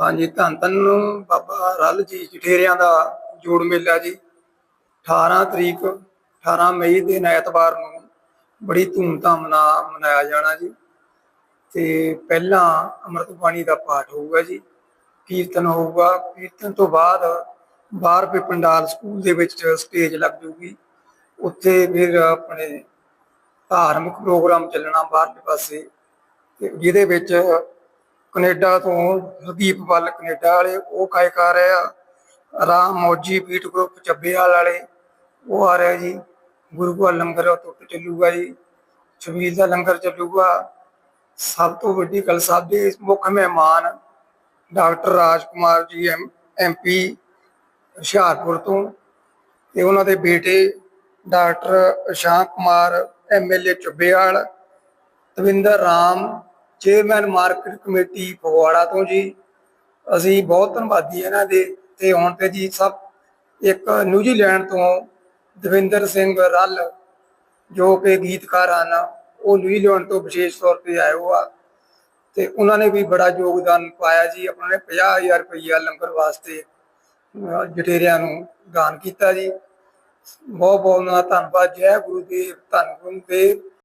ਹਾਂਜੀ, ਧੰਨ ਧੰਨ ਬਾਬਾ ਰਲ ਜੀ ਜਠੇਰਿਆਂ ਦਾ ਜੋੜ ਮੇਲਾ ਜੀ। 18 ਤਰੀਕ 18 ਮਈ ਦੇ ਐਤਵਾਰ ਨੂੰ ਬੜੀ ਧੂਮਧਾਮ ਨਾਲ ਮਨਾਇਆ ਜਾਣਾ ਜੀ। ਤੇ ਪਹਿਲਾਂ ਅੰਮ੍ਰਿਤ ਬਾਣੀ ਦਾ ਪਾਠ ਹੋਊਗਾ ਜੀ, ਕੀਰਤਨ ਹੋਊਗਾ। ਕੀਰਤਨ ਤੋਂ ਬਾਅਦ ਬਾਹਰ ਪੇ ਪੰਡਾਲ ਸਕੂਲ ਦੇ ਵਿੱਚ ਸਟੇਜ ਲੱਗ ਜੂਗੀ। ਉੱਥੇ ਫਿਰ ਆਪਣੇ ਧਾਰਮਿਕ ਪ੍ਰੋਗਰਾਮ ਚੱਲਣਾ ਬਾਹਰਲੇ ਪਾਸੇ, ਤੇ ਜਿਹਦੇ ਵਿੱਚ ਕੈਨੇਡਾ ਤੋਂ ਹਰਦੀਪ ਵੱਲ, ਕੈਨੇਡਾ ਵਾਲੇ ਉਹ ਕਾਇਕ ਆ ਰਹੇ ਆ ਰਾਮ ਮੌਜੀ ਪੀਟ ਗਰੁੱਪ ਚੱਬੇਵਾਲ ਵਾਲੇ ਉਹ ਆ ਰਿਹਾ ਜੀ। ਗੁਰੂ ਕਾ ਲੰਗਰ ਟੁੱਟ ਚੱਲੂਗਾ ਜੀ। ਸ਼ਬੀਰ ਦਾ ਲੰਗਰ ਚੱਲੂਗਾ। ਸਭ ਤੋਂ ਵੱਡੀ ਗੱਲ ਸਾਹਿਬ ਦੇ ਮੁੱਖ ਮਹਿਮਾਨ ਡਾਕਟਰ ਰਾਜਕੁਮਾਰ ਜੀ, ਐਮ ਐਮਪੀ ਹੁਸ਼ਿਆਰਪੁਰ ਤੋਂ ਤੇ ਉਹਨਾਂ ਦੇ ਬੇਟੇ doctor Shant Kumar MLA Chabbewal Tavinder Ram chairman market committee Phagwara ਤੋਂ ਜੀ। ਅਸੀਂ ਬਹੁਤ ਧੰਨਵਾਦੀ ਇਹਨਾਂ ਦੇ। ਤੇ ਹੁਣ ਤੇ ਜੀ ਸਭ ਇੱਕ ਨਿਊਜ਼ੀਲੈਂਡ ਤੋਂ ਦਵਿੰਦਰ ਸਿੰਘ ਰੱਲ, ਜੋ ਕਿ ਗੀਤਕਾਰ ਹਨ, ਉਹ ਨਿਊਜ਼ੀਲੈਂਡ ਤੋਂ ਵਿਸ਼ੇਸ਼ ਤੌਰ ਤੇ ਆਏ ਹੋਆ ਤੇ ਉਹਨਾਂ ਨੇ ਵੀ ਬੜਾ ਯੋਗਦਾਨ ਪਾਇਆ ਜੀ। ਉਹਨਾਂ ਨੇ 50000 ਰੁਪਈਆ ਲੰਗਰ ਵਾਸਤੇ ਜਟੇਰਿਆਂ ਨੂੰ ਦਾਨ ਕੀਤਾ ਜੀ। ਬਹੁਤ ਬਹੁਤ ਧੰਨਵਾਦ। ਜੈ ਗੁਰੂ ਗੁਰੂਦੇਵ ਧੰਨ ਗੁਰੂਦੇਵ